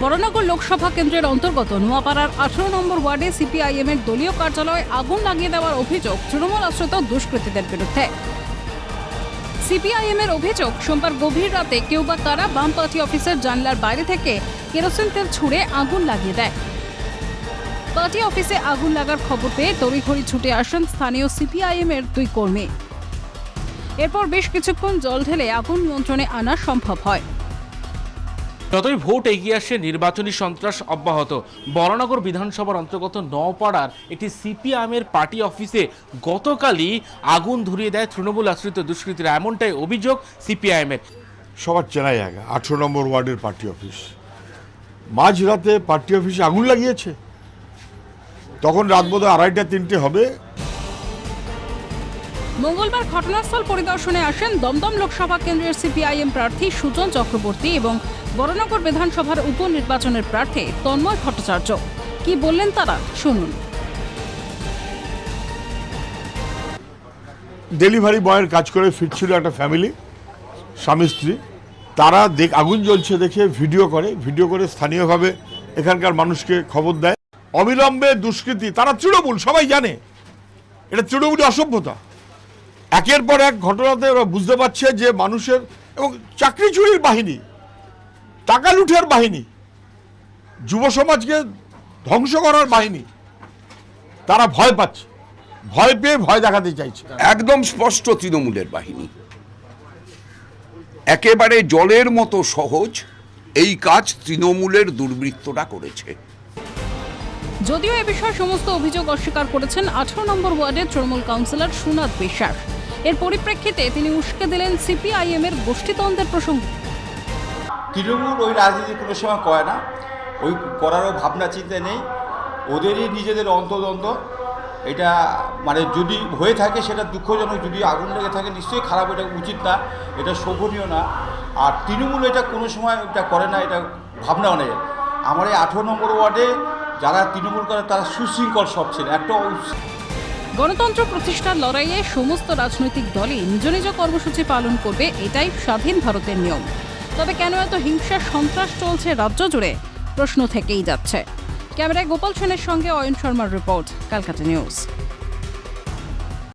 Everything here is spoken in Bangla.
বরানগর লোকসভা কেন্দ্রের অন্তর্গত নোয়াপাড়ার আঠারো নম্বর ওয়ার্ডে সিপিআইএম এর দলীয় কার্যালয়ে আগুন লাগিয়ে দেওয়ার অভিযোগ তৃণমূল আশ্রিত দুষ্কৃতীদের বিরুদ্ধে। সিপিআইএম এর অভিযোগ, সোমবার গভীর রাতে কেউ বা কারা বাম পার্টি অফিসের জানলার বাইরে থেকে কেরোসিন তেল ছুড়ে আগুন লাগিয়ে দেয়। পার্টি অফিসে আগুন লাগার খবর পেয়ে তড়িঘড়ি ছুটে আসেন স্থানীয় সিপিআইএম এর দুই কর্মী। এরপর বেশ কিছুক্ষণ জল ঢেলে আগুন নিয়ন্ত্রণে আনা সম্ভব হয়। যতই ভোট এগিয়ে আসে, নির্বাচনী সন্ত্রাস অব্যাহত। বরানগর বিধানসভার অন্তর্গত নওপাড়ার একটি সিপিআইএমের পার্টি অফিসে গতকালই আগুন ধরিয়ে দেয় তৃণমূল আশ্রিত দুষ্কৃতীরা। এমনটাই অভিযোগ সিপিআইএমের। সবার চেনা জায়গা আঠেরো নম্বর ওয়ার্ডের পার্টি অফিস। মাঝরাতে পার্টি অফিসে আগুন লাগিয়েছে। তখন রাত বোধ আড়াইটা, তিনটে হবে। মঙ্গলবার ঘটনাস্থল পরিদর্শনে আসেন দমদম লোকসভা কেন্দ্রের সিপিআইএম প্রার্থী সুজন চক্রবর্তী এবং বড়নগর বিধানসভার উপনির্বাচনের প্রার্থী তন্ময় ভট্টাচার্য। কি বললেন তারা? শুনুন। ডেলিভারি বয়ের কাজ করে ফিরছিল একটা ফ্যামিলি, স্বামী স্ত্রী। তারা দেখ, আগুন জ্বলছে দেখে ভিডিও করে ভিডিও করে স্থানীয়ভাবে এখানকার মানুষকে খবর দেয়। অবিলম্বে দুষ্কৃতী, তারা তৃণমূল, সবাই জানে। এটা তৃণমূলী অসভ্যতা। একের পর এক ঘটনাতে ওরা বুঝতে পারছে যে মানুষের এবং চাকরি চুরির বাহিনী টাকা লুঠের বাহিনী যুব সমাজকে ধ্বংস করার বাহিনী তারা ভয় পাচ্ছে। ভয় পেয়ে ভয় দেখাতে চাইছে। একদম স্পষ্ট তৃণমূলের বাহিনী। একেবারে জলের মতো সহজ এই কাজ তৃণমূলের দুর্বৃত্তরা করেছে। যদিও এ বিষয়ে সমস্ত অভিযোগ অস্বীকার করেছেন আঠারো নম্বর ওয়ার্ডের তৃণমূল কাউন্সিলর সুনাদ বিশ্বাস এর পরিপ্রেক্ষিতে তিনি উস্কে দিলেন সিপিআইএম এর গোষ্ঠীদ্বন্দ্বের প্রসঙ্গ। তৃণমূল ওই রাজনীতি কোনো সময় করে না। ওই করারও ভাবনা চিন্তা নেই। ওদেরই নিজেদের অন্তদ্বন্দ্ব এটা মানে যদি হয়ে থাকে সেটা দুঃখজনক, যদি আগুন লেগে থাকে নিশ্চয়ই খারাপ, এটা উচিত না, এটা শোভনীয় না। আর তৃণমূল এটা কোনো সময় এটা করে না, এটা ভাবনাও নেই আমার এই আঠেরো নম্বর ওয়ার্ডে যারা তৃণমূল করে তারা সুশৃঙ্খল সব ছিল একটা গণতন্ত্র প্রতিষ্ঠার লড়াইয়ে সমস্ত রাজনৈতিক দলই নিজ নিজ কর্মসূচি পালন করবে, এটাই স্বাধীন ভারতের নিয়ম। তবে কেন এত হিংসা সন্ত্রাস চলছে রাজ্য জুড়ে? প্রশ্ন থেকেই যাচ্ছে। ক্যামেরায় গোপাল সেনের সঙ্গে অয়ন শর্মার রিপোর্ট ক্যালকাটা নিউজ।